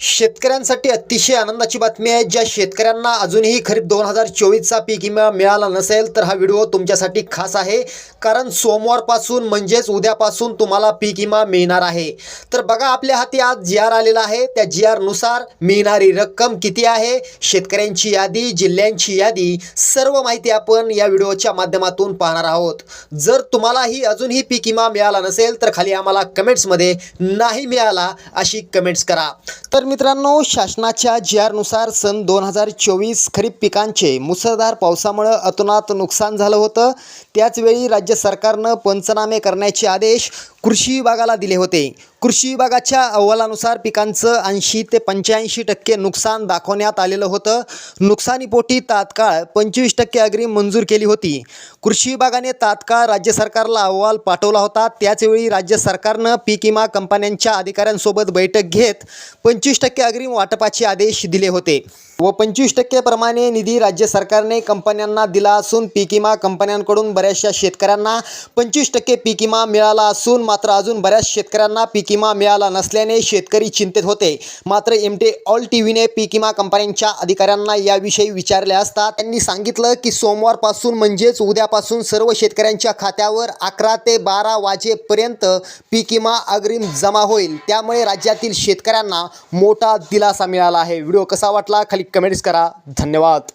शेतकऱ्यांसाठी अतिशय आनंदाची बातमी आहे. ज्या शेतकऱ्यांना अजूनही खरीप दोन हजार चोवीसचा पीक विमा मिळाला नसेल तर हा व्हिडिओ तुमच्यासाठी खास आहे. कारण सोमवारपासून म्हणजेच उद्यापासून तुम्हाला पीक विमा मिळणार आहे. तर बघा आपल्या हाती आज जी आर आलेला आहे. त्या जी आरनुसार मिळणारी रक्कम किती आहे? शेतकऱ्यांची यादी जिल्ह्यांची यादी सर्व माहिती आपण या व्हिडिओच्या माध्यमातून पाहणार आहोत. जर तुम्हालाही अजूनही पीक विमा मिळाला नसेल तर खाली आम्हाला कमेंट्समध्ये नाही मिळाला अशी कमेंट्स करा. तर मित्रांनो शासनाच्या जी आरनुसार सन दोन हजार चोवीस खरीप पिकांचे मुसळधार पावसामुळं अतोनात नुकसान झालं होतं. त्याचवेळी राज्य सरकारनं पंचनामे करण्याचे आदेश कृषी विभागाला दिले होते. कृषी विभागाच्या अहवालानुसार पिकांचं ऐंशी ते पंच्याऐंशी टक्के नुकसान दाखवण्यात आलेलं होतं. नुकसानीपोटी तात्काळ पंचवीस टक्के अग्रिम मंजूर केली होती. कृषी विभागाने तात्काळ राज्य सरकारला अहवाल पाठवला होता. त्याचवेळी राज्य सरकारनं पीक विमा कंपन्यांच्या अधिकाऱ्यांसोबत बैठक घेत पंचवीस टक्के अग्रिम वाटपाचे आदेश दिले होते. व पंचवीस टक्केप्रमाणे निधी राज्य सरकारने कंपन्यांना दिला असून पीक विमा कंपन्यांकडून बऱ्याचशा शेतकऱ्यांना पंचवीस टक्के पीक विमा मिळाला असून मात्र अजून बऱ्याच शेतकऱ्यांना पीक विमा मिळाला नसल्याने शेतकरी चिंतेत होते. मात्र एमटे ऑल टी व्हीने पीक विमा कंपन्यांच्या अधिकाऱ्यांना याविषयी विचारले असता त्यांनी सांगितलं की सोमवारपासून म्हणजेच उद्यापासून सर्व शेतकऱ्यांच्या खात्यावर अकरा ते बारा वाजेपर्यंत पीक विमा अग्रिम जमा होईल. त्यामुळे राज्यातील शेतकऱ्यांना मोठा दिलासा मिळाला आहे. व्हिडिओ कसा वाटला? खाली कमेंट्स करा धन्यवाद。